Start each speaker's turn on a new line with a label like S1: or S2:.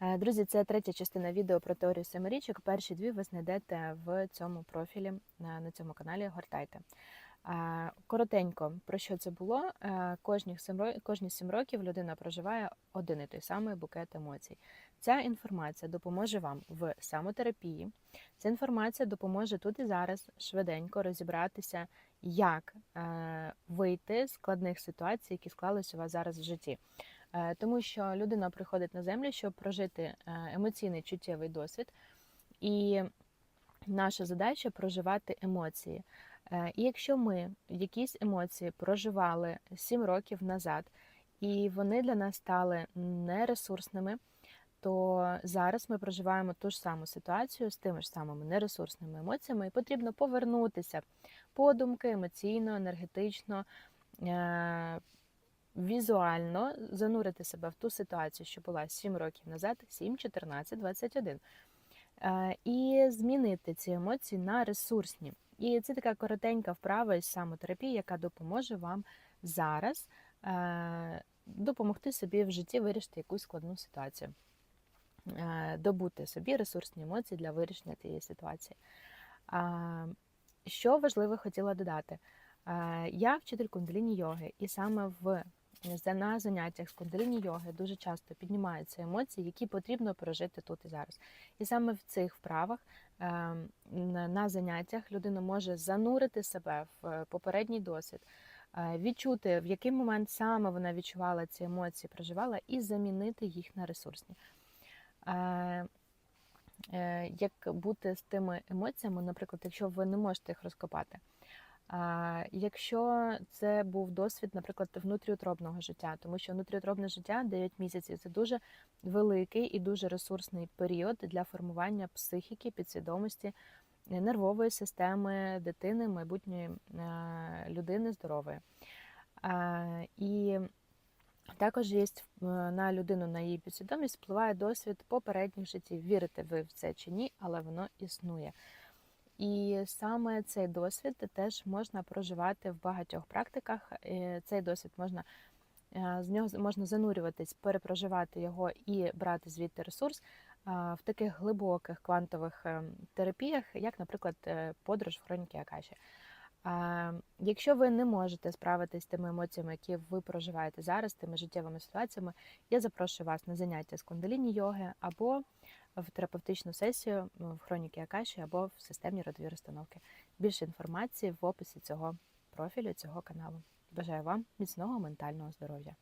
S1: Е, Друзі, це третя частина відео про теорію семирічок. Перші дві ви знайдете в цьому профілі на на цьому каналі. Гортайте. Коротенько, про що це було? Е, Кожні сім ро- кожні сім років людина проживає один і той самий букет емоцій. Ця інформація допоможе вам в самотерапії. Ця інформація допоможе тут і зараз швиденько розібратися, як е, вийти з складних ситуацій, які склались у вас зараз в житті. Е, Тому що людина приходить на землю, щоб прожити емоційний чуттєвий досвід, і наша задача проживати емоції. Е, І якщо ми якісь емоції проживали 7 років назад, і вони для нас стали нересурсними, то зараз ми проживаємо ту ж саму ситуацію з тими ж самими нересурсними емоціями, і потрібно повернутися подумки емоційно, енергетично, е, візуально занурити себе в ту ситуацію, що була 7 років назад, 7, 14, 21. Е, І змінити ці емоції на ресурсні. І це така коротенька вправа із самотерапії, яка допоможе вам зараз е, допомогти собі в житті вирішити якусь складну ситуацію, Е, добути собі ресурсні емоції для вирішення цієї ситуації. Що важливо хотіла додати? Я вчитель кундаліні йоги, і саме в на заняттях з кундаліні йоги дуже часто піднімаються емоції, які потрібно прожити тут і зараз. І саме в цих вправах е, на заняттях людина може занурити себе в е, попередній досвід, е, відчути, в який момент саме вона відчувала ці емоції, проживала, і замінити їх на ресурсні. Е, Як бути з тими емоціями, наприклад, якщо ви не можете їх розкопати. Якщо це був досвід, наприклад, внутріутробного життя, тому що внутріутробне життя 9 місяців це дуже великий і дуже ресурсний період для формування психіки, підсвідомості, нервової системи дитини, майбутньої е, людини здорової. І також є на людину, на її підсвідомість впливає досвід попередніх життів. Вірите ви в це чи ні, але воно існує. І саме цей досвід теж можна проживати в багатьох практиках. Е, Цей досвід можна е, з нього можна занурюватись, перепроживати його і брати звідти ресурс в таких глибоких квантових ем, терапіях, як, наприклад, е, подорож в хроніки Акаші. Якщо ви не можете справитись з тими емоціями, які ви проживаєте зараз, тими життєвими ситуаціями, я запрошую вас на заняття з кундаліні йоги або в терапевтичну сесію в хроніки Акаші або в системні родові розстановки. Більше інформації в описі цього профілю, цього каналу. Бажаю вам міцного ментального здоров'я.